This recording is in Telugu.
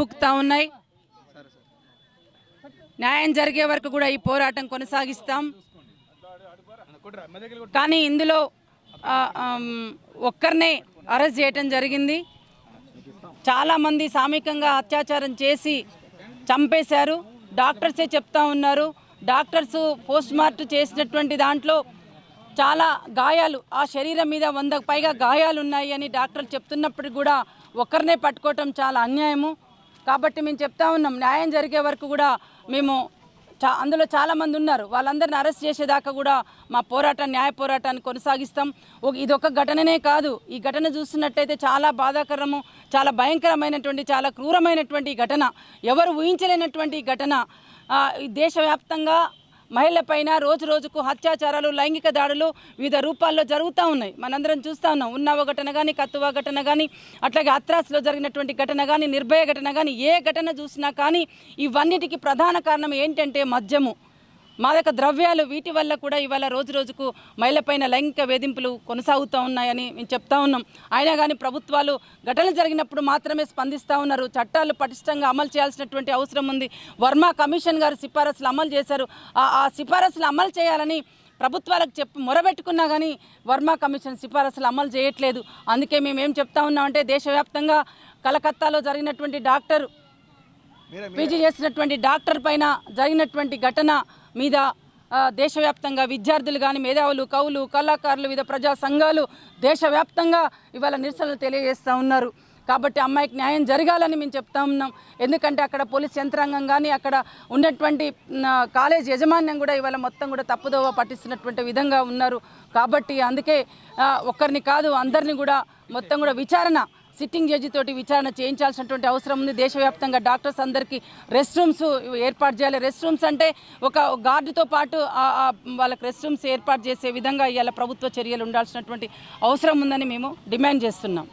బుక్తా ఉన్నాయి. న్యాయం జరిగే వరకు కూడా ఈ పోరాటం కొనసాగిస్తాం. కానీ ఇందులో ఒక్కరినే అరెస్ట్ చేయటం జరిగింది. చాలామంది సామూహికంగా అత్యాచారం చేసి చంపేశారు. డాక్టర్సే చెప్తా ఉన్నారు. డాక్టర్స్ పోస్ట్ మార్టం చేసినటువంటి దాంట్లో చాలా గాయాలు ఆ శరీరం మీద వందకు పైగా గాయాలు ఉన్నాయి అని డాక్టర్లు చెప్తున్నప్పటికి కూడా ఒక్కరినే పట్టుకోవటం చాలా అన్యాయము. కాబట్టి మేము చెప్తా ఉన్నాం న్యాయం జరిగే వరకు కూడా మేము చా అందులో చాలామంది ఉన్నారు. వాళ్ళందరిని అరెస్ట్ చేసేదాకా కూడా మా పోరాటం న్యాయ పోరాటాన్ని కొనసాగిస్తాం. ఒక ఇది ఒక ఘటననే కాదు. ఈ ఘటన చూస్తున్నట్టయితే చాలా బాధాకరము చాలా భయంకరమైనటువంటి చాలా క్రూరమైనటువంటి ఘటన. ఎవరు ఊహించలేనటువంటి ఘటన. దేశవ్యాప్తంగా మహిళలపైన రోజు రోజుకు అత్యాచారాలు లైంగిక దాడులు వివిధ రూపాల్లో జరుగుతూ ఉన్నాయి. మనందరం చూస్తూ ఉన్నాం. ఉన్నావ ఘటన కానీ కత్తువ ఘటన కానీ అట్లాగే అత్రాస్లో జరిగినటువంటి ఘటన కానీ నిర్భయ ఘటన కానీ ఏ ఘటన చూసినా కానీ ఇవన్నిటికీ ప్రధాన కారణం ఏంటంటే మద్యము. మాదక ద్రవ్యాలు వీటి వల్ల కూడా ఇవాళ రోజు రోజుకు మహిళపైన లైంగిక వేధింపులు కొనసాగుతూ ఉన్నాయని మేము చెప్తా ఉన్నాం. అయినా కానీ ప్రభుత్వాలు ఘటనలు జరిగినప్పుడు మాత్రమే స్పందిస్తూ ఉన్నారు. చట్టాలు పటిష్టంగా అమలు చేయాల్సినటువంటి అవసరం ఉంది. వర్మ కమిషన్ గారు సిఫారసులు అమలు చేశారు. ఆ- సిఫారసులు అమలు చేయాలని ప్రభుత్వాలకు చెప్పి మొరబెట్టుకున్నా కానీ వర్మ కమిషన్ సిఫారసులు అమలు చేయట్లేదు. అందుకే మేము ఏం చెప్తా ఉన్నామంటే దేశవ్యాప్తంగా కలకత్తాలో జరిగినటువంటి డాక్టర్ పీజీ చేసినటువంటి డాక్టర్ పైన జరిగినటువంటి ఘటన మీద దేశవ్యాప్తంగా విద్యార్థులు కానీ మేధావులు కవులు కళాకారులు వివిధ ప్రజా సంఘాలు దేశవ్యాప్తంగా ఇవాళ నిరసనలు తెలియజేస్తూ ఉన్నారు. కాబట్టి అమ్మాయికి న్యాయం జరగాలని మేము చెప్తా ఉన్నాం. ఎందుకంటే అక్కడ పోలీస్ యంత్రాంగం కానీ అక్కడ ఉన్నటువంటి కాలేజ్ యజమాన్యం కూడా ఇవాళ మొత్తం కూడా తప్పుదోవ పట్టిస్తున్నటువంటి విధంగా ఉన్నారు. కాబట్టి అందుకే ఒక్కరిని కాదు అందరినీ కూడా మొత్తం కూడా విచారణ సిట్టింగ్ జడ్జి తోటి విచారణ చేయించాల్సినటువంటి అవసరం ఉంది. దేశవ్యాప్తంగా డాక్టర్స్ అందరికీ రెస్ట్ రూమ్స్ ఏర్పాటు చేయాలి. రెస్ట్ రూమ్స్ అంటే ఒక గార్డుతో పాటు ఆ- వాళ్ళకి రెస్ట్ రూమ్స్ ఏర్పాటు చేసే విధంగా ఇవాళ ప్రభుత్వ చర్యలు ఉండాల్సినటువంటి అవసరం ఉందని మేము డిమాండ్ చేస్తున్నాం.